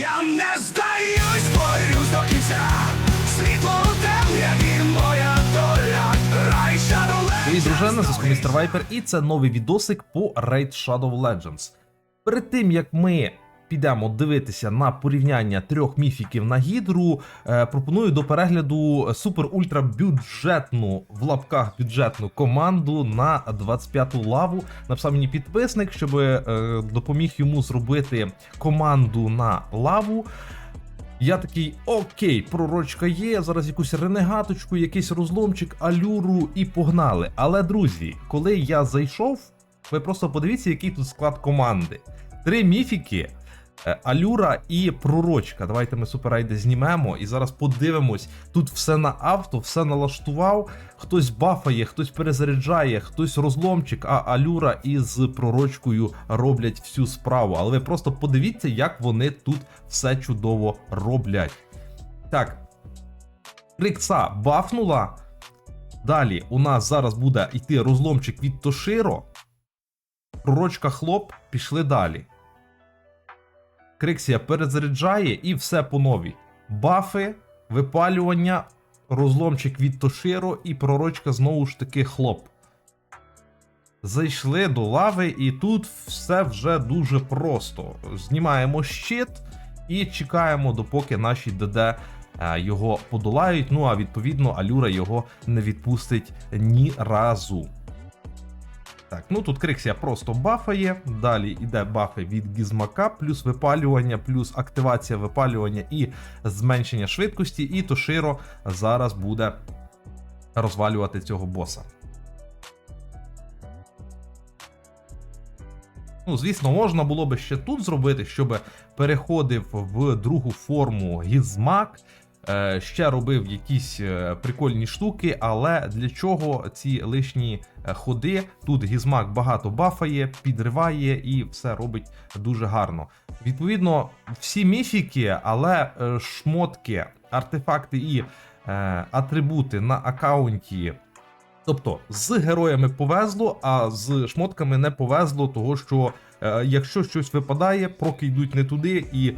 Я не здаюсь, борюсь до кінця. Світло темряві, моя доля. Рай Shadow Привіт, дружина, Legends зв'язку містер Вайпер, і це новий відосик по Raid Shadow Legends. Перед тим як ми підемо дивитися на порівняння трьох міфіків на гідру, е, пропоную до перегляду супер-ультра бюджетну в лапках бюджетну команду на 25-ту лаву. Написав мені підписник, щоб е, допоміг йому зробити команду на лаву. Я такий, окей, пророчка є, зараз якусь ренегаточку, якийсь розломчик, алюру і погнали. Але, друзі, коли я зайшов, ви просто подивіться, який тут склад команди. Три міфіки, алюра і пророчка. Давайте ми суперайди знімемо і зараз подивимось. Тут все на авто, все налаштував. Хтось бафає, хтось перезаряджає, хтось розломчик, а алюра із пророчкою роблять всю справу. Але ви просто подивіться, як вони тут все чудово роблять. Так. Крикса бафнула. Далі у нас зараз буде йти розломчик від Тоширо. Пророчка хлоп, пішли далі. Криксія перезаряджає і все по новій. Бафи, випалювання, розломчик від Тоширо і пророчка знову ж таки хлоп. Зайшли до лави, і тут все вже дуже просто. Знімаємо щит і чекаємо, допоки наші ДД е, його подолають. Ну а відповідно, Алюра його не відпустить ні разу. Так, ну тут Криксія просто бафає. Далі йде бафи від Гізмака, плюс випалювання, плюс активація випалювання і зменшення швидкості. І Тоширо зараз буде розвалювати цього боса. Ну, звісно, можна було би ще тут зробити, щоб переходив в другу форму Гізмак, ще робив якісь е, прикольні штуки, але для чого ці лишні е, ходи? Тут Гізмак багато бафає, підриває і все робить дуже гарно. Відповідно, всі міфіки, але е, шмотки, артефакти і е, атрибути на аккаунті. Тобто з героями повезло, а з шмотками не повезло, того що е, якщо щось випадає, проки йдуть не туди, і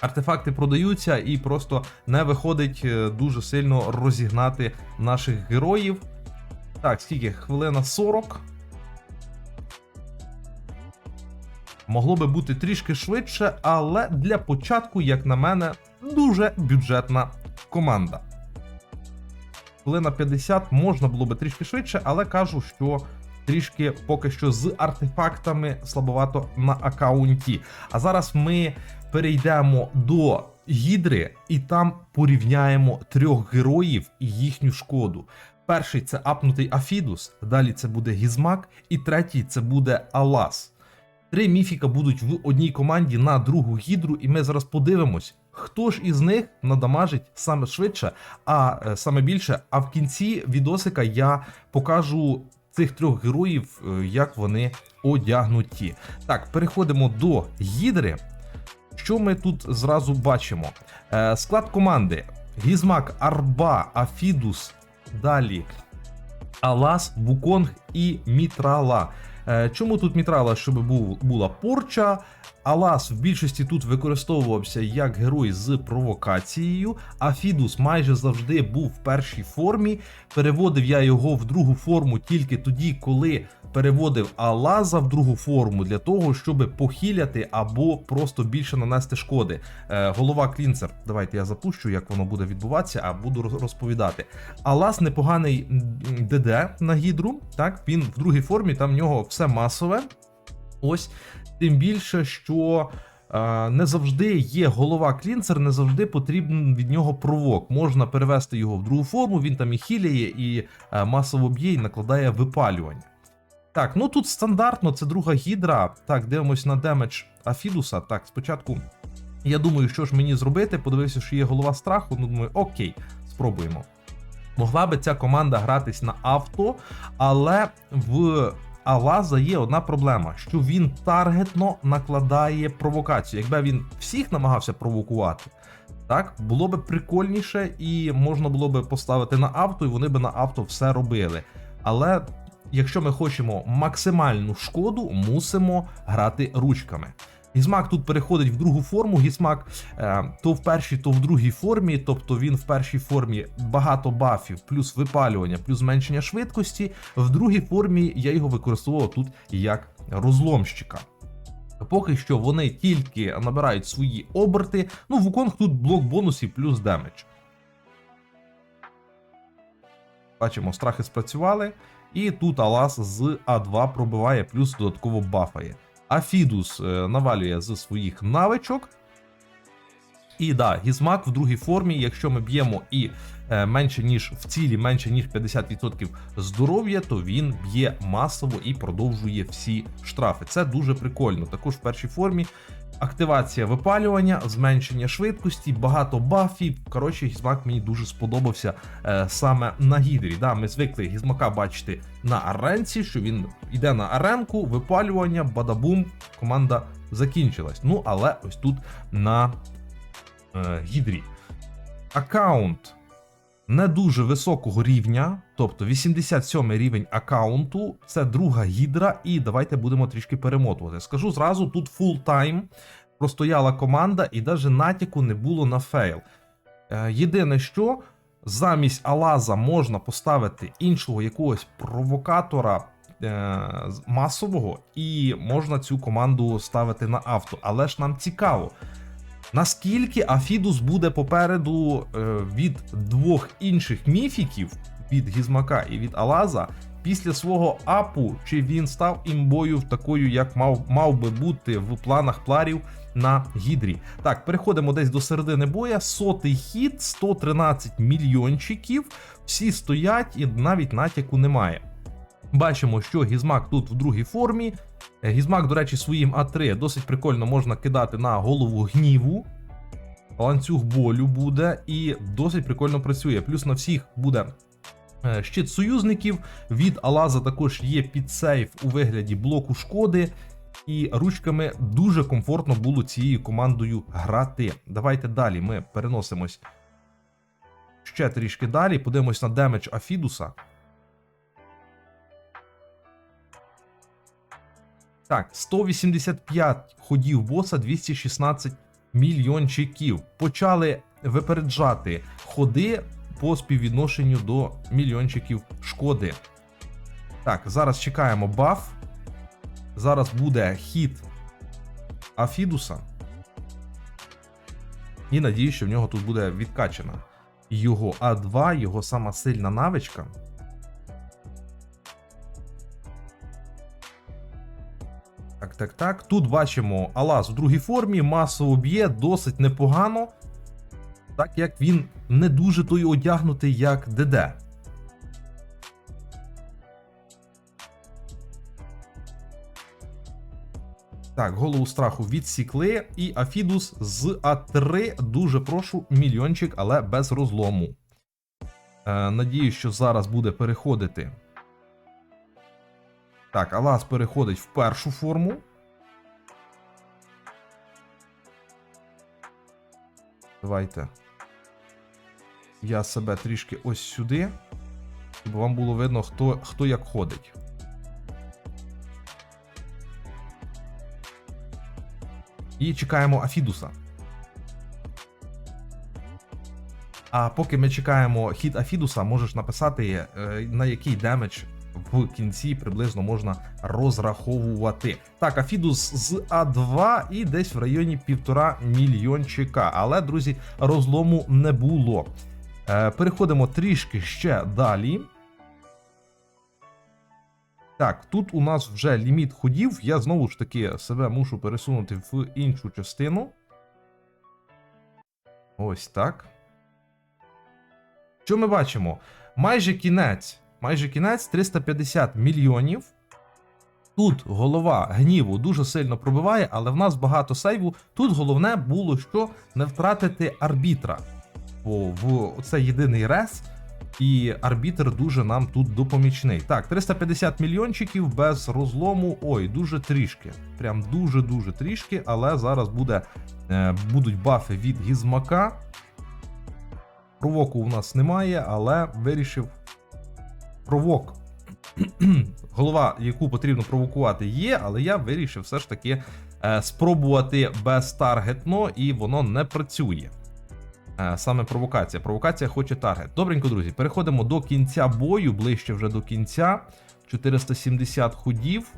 артефакти продаються, і просто не виходить е, дуже сильно розігнати наших героїв. Так, скільки? Хвилина 40. Могло би бути трішки швидше, але для початку, як на мене, дуже бюджетна команда. Хвилина 50 можна було би трішки швидше, але кажу, що трішки поки що з артефактами слабовато на аккаунті. А зараз ми перейдемо до гідри і там порівняємо трьох героїв і їхню шкоду. Перший це апнутий Афідус, далі це буде Гізмак, і третій це буде Алас. Три міфіка будуть в одній команді на другу гідру, і ми зараз подивимось, хто ж із них надамажить саме швидше, а е, саме більше. А в кінці відосика я покажу цих трьох героїв, е, як вони одягнуті. Так, переходимо до гідри. Що ми тут зразу бачимо? Е, склад команди: Гізмак, Арба, Афідус, далі Алас, Вуконг і Мітрала. Е, Чому тут Мітрала, щоб була порча? Алас в більшості тут використовувався як герой з провокацією, а Фідус майже завжди був в першій формі. Переводив я його в другу форму тільки тоді, коли переводив Алаза в другу форму для того, щоб похиляти або просто більше нанести шкоди. Е, голова Клінцер, давайте я запущу, як воно буде відбуватися, а буду розповідати. Алас непоганий ДД на гідру. Так, він в другій формі, там в нього все масове. Ось тим більше, що е, не завжди є голова клінцер, не завжди потрібен від нього провок. Можна перевести його в другу форму, він там і хіляє, і е, масово б'є, і накладає випалювання. Так, ну тут стандартно, це друга гідра. Так, дивимось на демедж Афідуса. Так, спочатку я думаю, що ж мені зробити. Подивився, що є голова страху. Ну, думаю, окей, спробуємо. Могла би ця команда гратись на авто, але в Алаза є одна проблема: що він таргетно накладає провокацію. Якби він всіх намагався провокувати, так було би прикольніше, і можна було би поставити на авто, і вони би на авто все робили. Але якщо ми хочемо максимальну шкоду, мусимо грати ручками. Гізмак тут переходить в другу форму. Гізмак е, то в першій, то в другій формі. Тобто він в першій формі багато бафів, плюс випалювання, плюс зменшення швидкості. В другій формі я його використовував тут як розломщика. Поки що вони тільки набирають свої оберти. Ну, в Уконг тут блок бонусів плюс демедж. Бачимо, страхи спрацювали. І тут Алас з А2 пробиває, плюс додатково бафає. Афідус е, навалює з своїх навичок. І да, гізмак в другій формі, якщо ми б'ємо і е, менше ніж в цілі, менше ніж 50% здоров'я, то він б'є масово і продовжує всі штрафи. Це дуже прикольно. Також в першій формі активація випалювання, зменшення швидкості, багато бафів. Коротше, гізмак мені дуже сподобався е, саме на гідрі. Да, ми звикли гізмака бачити на аренці, що він йде на аренку, випалювання, бадабум, команда закінчилась. Ну, але ось тут на е, гідрі. Аккаунт не дуже високого рівня, тобто 87 рівень аккаунту, це друга гідра, і давайте будемо трішки перемотувати. Скажу зразу, тут time простояла команда, і навіть натяку не було на фейл. Е, Єдине, що замість Алаза можна поставити іншого якогось провокатора е, масового, і можна цю команду ставити на авто. Але ж нам цікаво. Наскільки Афідус буде попереду е, від двох інших міфіків від Гізмака і від Алаза після свого апу, чи він став імбою такою, як мав, мав би бути в планах пларів на Гідрі? Так, переходимо десь до середини боя. Сотий хід, 113 мільйончиків. Всі стоять і навіть натяку немає. Бачимо, що Гізмак тут в другій формі. Е, Гізмак, до речі, своїм А3 досить прикольно можна кидати на голову гніву. Ланцюг болю буде і досить прикольно працює. Плюс на всіх буде е, щит союзників. Від Алаза також є підсейв у вигляді блоку шкоди. І ручками дуже комфортно було цією командою грати. Давайте далі ми переносимось ще трішки далі. Подивимось на демедж Афідуса. Так, 185 ходів боса, 216 мільйончиків. Почали випереджати ходи по співвідношенню до мільйончиків шкоди. Так, зараз чекаємо баф. Зараз буде хід Афідуса. І надію, що в нього тут буде відкачана його А2, його сама сильна навичка. Так, так. Тут бачимо Алас в другій формі, масово б'є досить непогано. Так як він не дуже той одягнутий, як ДД. Так, голову страху відсікли. І Афідус з А3 дуже прошу мільйончик, але без розлому. Е, надію, що зараз буде переходити. Так, Алас переходить в першу форму. Давайте. Я себе трішки ось сюди, щоб вам було видно, хто, хто як ходить. І чекаємо Афідуса. А поки ми чекаємо хід Афідуса, можеш написати, е, на який демедж в кінці приблизно можна розраховувати. Так, Афідус з А2 і десь в районі півтора мільйончика. Але, друзі, розлому не було. Е, Переходимо трішки ще далі. Так, тут у нас вже ліміт ходів. Я знову ж таки себе мушу пересунути в іншу частину. Ось так. Що ми бачимо? Майже кінець. Майже кінець 350 мільйонів. Тут голова гніву дуже сильно пробиває, але в нас багато сейву. Тут головне було, що не втратити арбітра. Бо в це єдиний рес, і арбітр дуже нам тут допомічний. Так, 350 мільйончиків без розлому. Ой, дуже трішки. Прям дуже-дуже трішки, але зараз буде, е, будуть бафи від гізмака. Провоку у нас немає, але вирішив провок. Голова, яку потрібно провокувати, є, але я вирішив все ж таки е, спробувати безтаргетно, і воно не працює. Е, Саме провокація. Провокація хоче таргет. Добренько, друзі, переходимо до кінця бою, ближче вже до кінця. 470 ходів.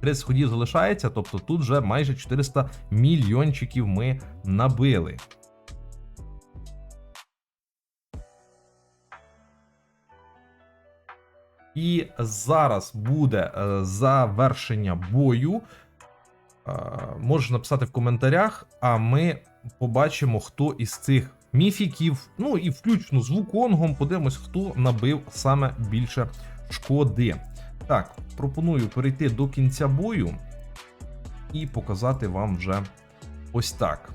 30 ходів залишається, тобто тут вже майже 400 мільйончиків ми набили. І зараз буде е, завершення бою. Е, Можеш написати в коментарях, а ми побачимо, хто із цих міфіків, ну і включно з Вуконгом, подивимось, хто набив саме більше шкоди. Так, пропоную перейти до кінця бою і показати вам вже ось так.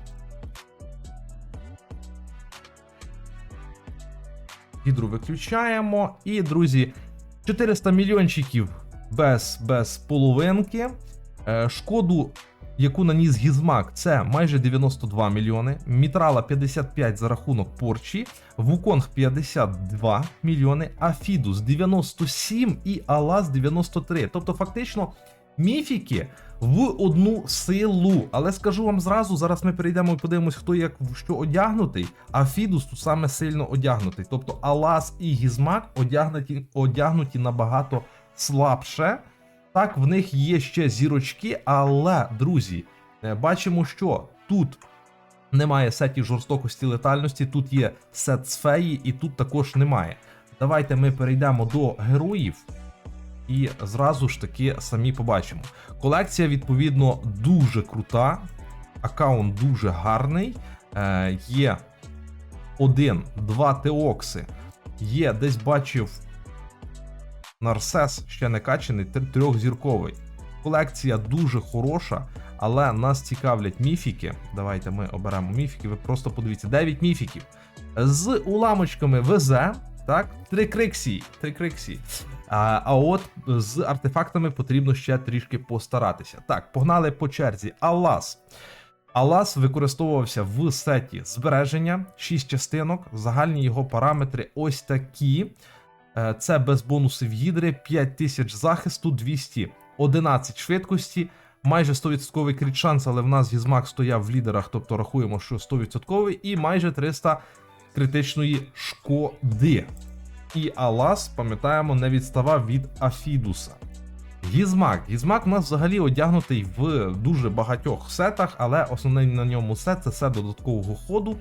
Гідру виключаємо. І, друзі, 400 мільйончиків без, без половинки. Е, Шкоду, яку наніс Гізмак, це майже 92 мільйони. Мітрала 55 за рахунок порчі, Вуконг 52 мільйони, Афідус 97 і Алас 93. Тобто, фактично, міфіки в одну силу. Але скажу вам зразу, зараз ми перейдемо і подивимось, хто як що одягнутий. А Фідус тут саме сильно одягнутий. Тобто Алас і Гізмак одягнуті, одягнуті набагато слабше. Так, в них є ще зірочки, але, друзі, е, бачимо, що тут немає сетів жорстокості летальності, тут є сет з феї, і тут також немає. Давайте ми перейдемо до героїв. І зразу ж таки самі побачимо. Колекція, відповідно, дуже крута. Аккаунт дуже гарний. Е, є один, два теокси. Є, десь бачив Нарсес ще не качений, трьохзірковий. Колекція дуже хороша, але нас цікавлять міфіки. Давайте ми оберемо міфіки. Ви просто подивіться, 9 міфіків. З уламочками ВЗ, так, три криксії. Три криксії. А, а от з артефактами потрібно ще трішки постаратися. Так, погнали по черзі. Алас. Алас використовувався в сеті збереження, 6 частинок. Загальні його параметри ось такі. Е, Це без бонусів гідри, 5000 захисту, 211 швидкості, майже 100% кріт шанс, але в нас Гізмак стояв в лідерах, тобто рахуємо, що 100%, і майже 300 критичної шкоди. І Алас, пам'ятаємо, не відставав від Афідуса. Гізмак. Гізмак у нас взагалі одягнутий в дуже багатьох сетах, але основний на ньому сет це сет додаткового ходу.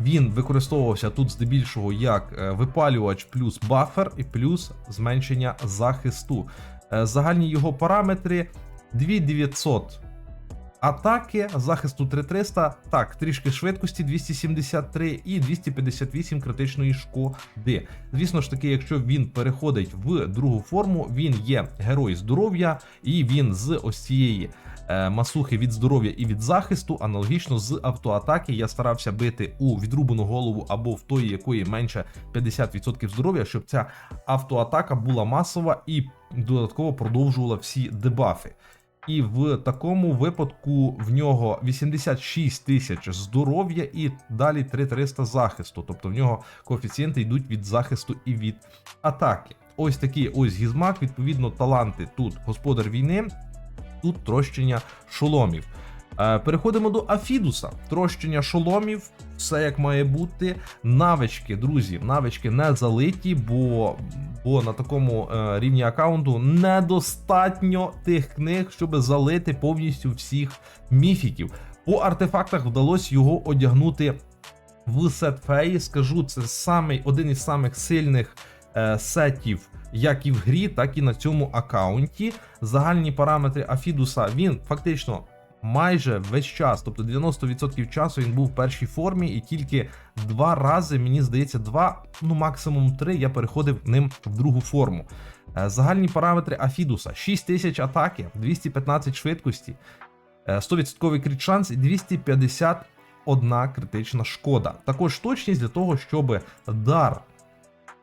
Він використовувався тут здебільшого як е, випалювач плюс бафер і плюс зменшення захисту. Е, Загальні його параметри 2900 атаки, захисту 3300, так, трішки швидкості 273 і 258 критичної шкоди. Звісно ж таки, якщо він переходить в другу форму, він є герой здоров'я, і він з ось цієї е, масухи від здоров'я і від захисту, аналогічно з автоатаки, я старався бити у відрубану голову або в тої, якої менше 50% здоров'я, щоб ця автоатака була масова і додатково продовжувала всі дебафи. І в такому випадку в нього 86 тисяч здоров'я і далі 3300 захисту. Тобто в нього коефіцієнти йдуть від захисту і від атаки. Ось такий ось гізмак, відповідно, таланти тут господар війни, тут трощення шоломів. Е, Переходимо до Афідуса. Трощення шоломів, все як має бути. Навички, друзі, навички не залиті, бо, бо на такому е, рівні аккаунту недостатньо тих книг, щоб залити повністю всіх міфіків. По артефактах вдалося його одягнути в сет феї. Скажу, це самий один із самих сильних е, сетів. Як і в грі, так і на цьому аккаунті. Загальні параметри Афідуса він фактично майже весь час, тобто 90% часу він був в першій формі, і тільки два рази, мені здається, два, ну максимум три, я переходив ним в другу форму. Е, Загальні параметри Афідуса: 6000 атаки, 215 швидкості, е, 100% крит шанс і 251 критична шкода. Також точність для того, щоб дар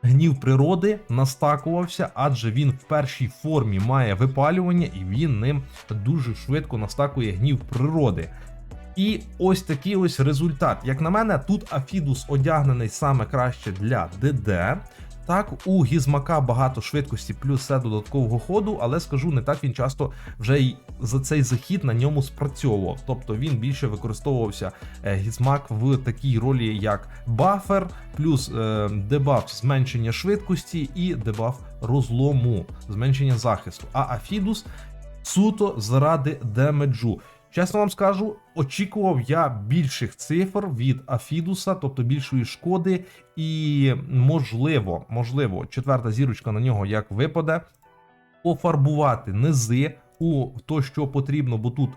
гнів природи настакувався, адже він в першій формі має випалювання, і він ним дуже швидко настакує гнів природи. І ось такий ось результат. Як на мене, тут Афідус одягнений саме краще для ДД. Так, у гізмака багато швидкості плюс все додаткового ходу, але скажу, не так він часто вже й за цей захід на ньому спрацьовував. Тобто він більше використовувався е, гізмак в такій ролі, як бафер, плюс е, дебаф зменшення швидкості і дебаф розлому, зменшення захисту. А Афідус суто заради демеджу. Чесно вам скажу, очікував я більших цифр від Афідуса, тобто більшої шкоди, і можливо, можливо, четверта зірочка на нього як випаде, пофарбувати низи у то, що потрібно, бо тут е,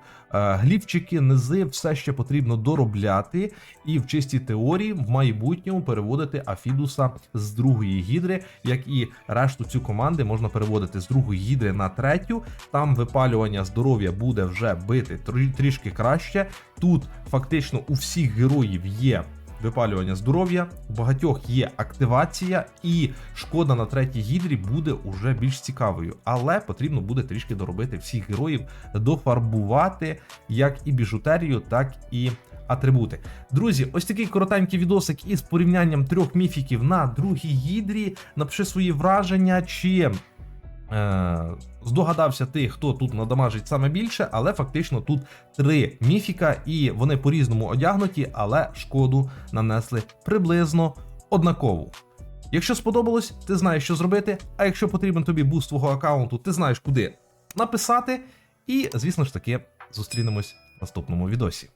глівчики, низи, все ще потрібно доробляти, і в чистій теорії в майбутньому переводити Афідуса з другої гідри, як і решту цю команди можна переводити з другої гідри на третю. Там випалювання здоров'я буде вже бити трішки краще. Тут фактично у всіх героїв є випалювання здоров'я, у багатьох є активація, і шкода на третій гідрі буде уже більш цікавою. Але потрібно буде трішки доробити всіх героїв, дофарбувати як і біжутерію, так і. Атрибути. Друзі, ось такий коротенький відосик із порівнянням трьох міфіків на другій гідрі. Напиши свої враження, чи здогадався ти, хто тут надамажить саме більше, але фактично тут три міфіка, і вони по-різному одягнуті, але шкоду нанесли приблизно однакову. Якщо сподобалось, ти знаєш, що зробити. А якщо потрібен тобі буст твого аккаунту, ти знаєш, куди написати. І, звісно ж таки, зустрінемось в наступному відосі.